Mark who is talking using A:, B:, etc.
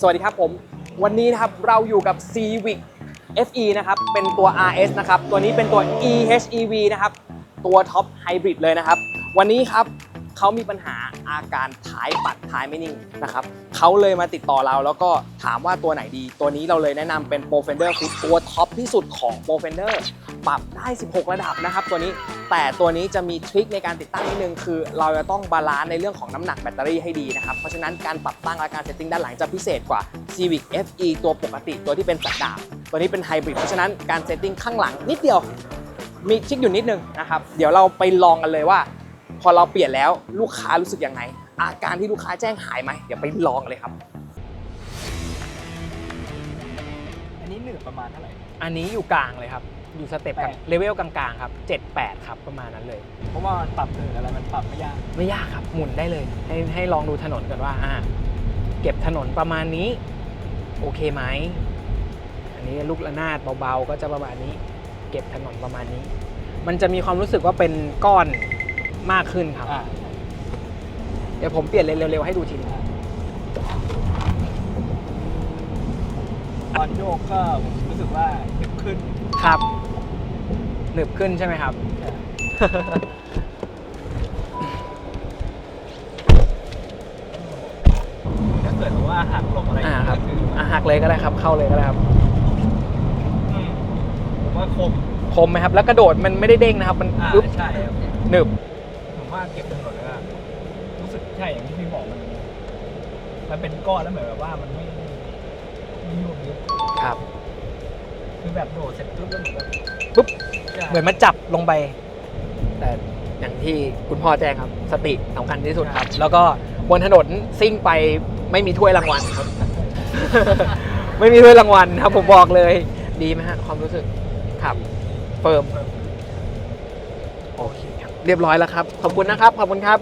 A: สวัสดีครับผม วันนี้นะครับเราอยู่กับ Civic FE นะครับ เป็นตัว RS นะครับ ตัวนี้เป็นตัว EHEV นะครับ ตัวท็อปไฮบริดเลยนะครับ วันนี้ครับเขามีปัญหาอาการท้ายปัดท้ายไม่นิ่งนะครับเขาเลยมาติดต่อเราแล้วก็ถามว่าตัวไหนดี ตัวนี้เราเลยแนะนำเป็น Pro Fender Fit ตัวท็อปที่สุดของ Pro Fender ปรับได้ 16 ระดับนะครับตัวนี้แต่ตัวนี้จะมีทริคในการติดตั้งนิดนึงคือเราจะต้องบาลานซ์ในเรื่องของน้ำหนักแบตเตอรี่ให้ดีนะครับ เพราะฉะนั้นการปรับตั้งและการเซตติ้งด้านหลังจะพิเศษกว่า Civic FE ตัวปกติตัวที่เป็นสันดาบตัวนี้เป็นไฮบริดเพราะฉะนั้นการเซตติ้งข้างหลังนิดเดียวมีทริคอยู่นิดนึงนะครับเดี๋ยวเราไปลองกันเลยว่า พอเราเปลี่ยนแล้วลูกค้ารู้สึกยังไง อาการที่ลูกค้าแจ้งหายไหมเดี๋ยวไปลองเลยครับ
B: อันนี้หนืดประมาณเท่าไหร่
C: อันนี้อยู่กลางเลยครับ อยู่สเต็ปกลาง
B: แปด
C: เลเวลกลางๆครับ 7 8 ครับประมาณนั้นเลย
B: เพราะว่ามันปรับหนืดอะไรมันปรับไม่ยาก
C: ไม่ยากครับ หมุนได้เลย ให้ให้ลองดูถนนก่อนว่าอ่า เก็บถนนประมาณนี้ โอเคไหม อันนี้ลูกระนาดเบาๆ ก็จะประมาณนี้ เก็บถนนประมาณนี้ มันจะมีความรู้สึกว่าเป็นก้อนมากขึ้นครับ
B: อ่า
C: เดี๋ยวผมเปลี่ยนเลนเร็วๆให้ดูทีนึง
B: ตอนโยกก็ผมรู้สึกว่าหนึบขึ้น
C: ครับหนึบขึ้นใช่ไหมครับ
B: ถ้าเกิดว่าหักหลบอะไร
C: อ่าครับ
B: ก็คือ
C: อะหักเลยก็ได้ครับ เข้าเลยก็ได้ครับ
B: อืมผมว่าคม
C: คมไหมครับ แล้วกระโดดมันไม่ได้เด้งนะครับ มัน
B: อ่า
C: ปึ๊บ
B: ใช่ครับ
C: หนึบ
B: ผมว่าเก็บถนนแล้วอะรู้สึกใช่อย่างที่พี่บอกมัน มันเป็นก้อนแล้วเหมือนแบบว่ามันไม่ ไม่ยุ่งเยอะ
C: ครับ
B: คือแบบโดดเสร็จปุ๊บแล้วเหมือนแบบ
C: ปุ๊บ
B: ใช่
C: เหมือนมันจับลงไป แต่อย่างที่คุณพ่อแจ้งครับ สติสำคัญที่สุดครับ แล้วก็บนถนนซิ่งไปไม่มีถ้วยรางวัลครับ ไม่มีถ้วยรางวัลครับ ผมบอกเลย ดีไหมฮะ ความรู้สึกครับเฟิร์มโอเคครับเรียบร้อยแล้วครับ ขอบคุณนะครับ ขอบคุณครับ